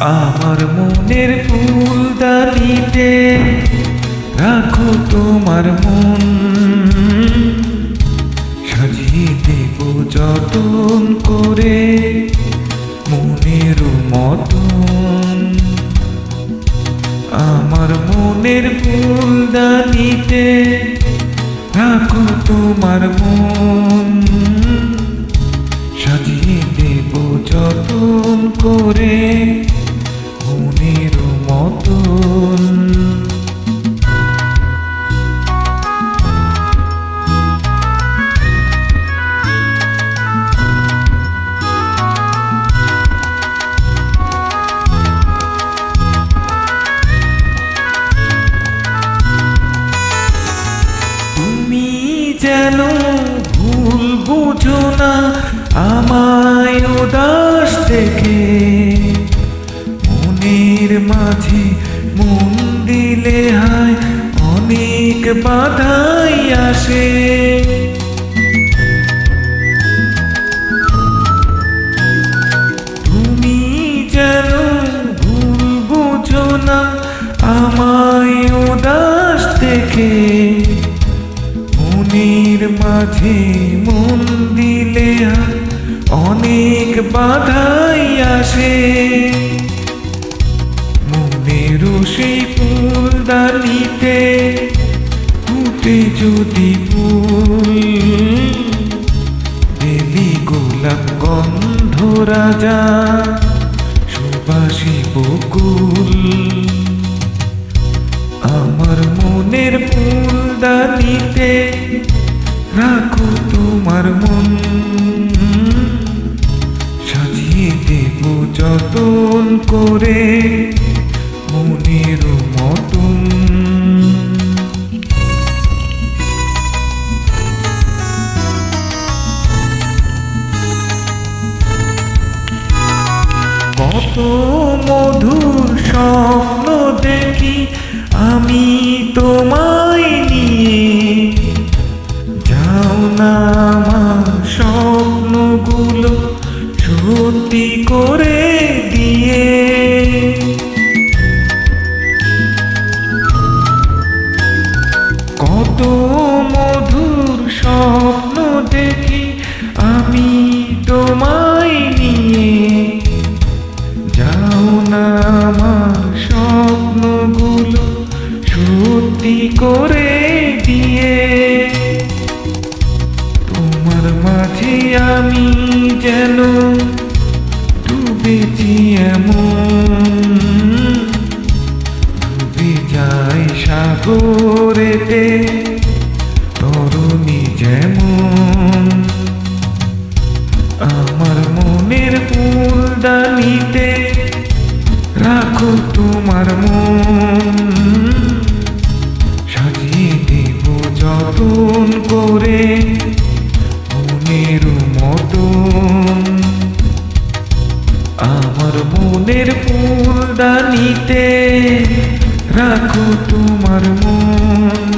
আমার মনের ফুলদানিতে রাখো তোমার মন। সাজিয়ে দেব যতন করে মনের মতন। আমার মনের ফুলদানিতে রাখো তোমার মন। সাজিয়ে দেব যতন করে আমায় উদাস থেকে মনের মাঝে মন দিলে হয়, অনেক বাধাই আসে। তুমি যেন ভুল বুঝো না, আমায় উদাস দেখে মনের মাঝে মন দিলে আর অনেক বাধাই আসে। মনের সেই ফুলদানিতে ফুটে যদি ফুল বেলি গোলাপ গন্ধ রাজা, সুবাসী বকুল। আমার মনের ফুলদানিতে রাখো যতন করে মনের মতন। কত মধুর স্বপ্ন দেখি আমি তোমায় নিয়ে। যাও না আমি তোমায় নিয়ে যাও না আমার স্বপ্নগুলো সত্যি করে দিয়ে। তোমার মাঝে আমি যেন ডুবেছি এমন। ডুবে যাই সাগরেতে, তরুণী যেমন আমার মনের ফুলদানিতে রাখো তোমার মন। সাজিয়ে দেব যতন করে মনের মতন। আমার মনের ফুলদানিতে রাখো তোমার মন।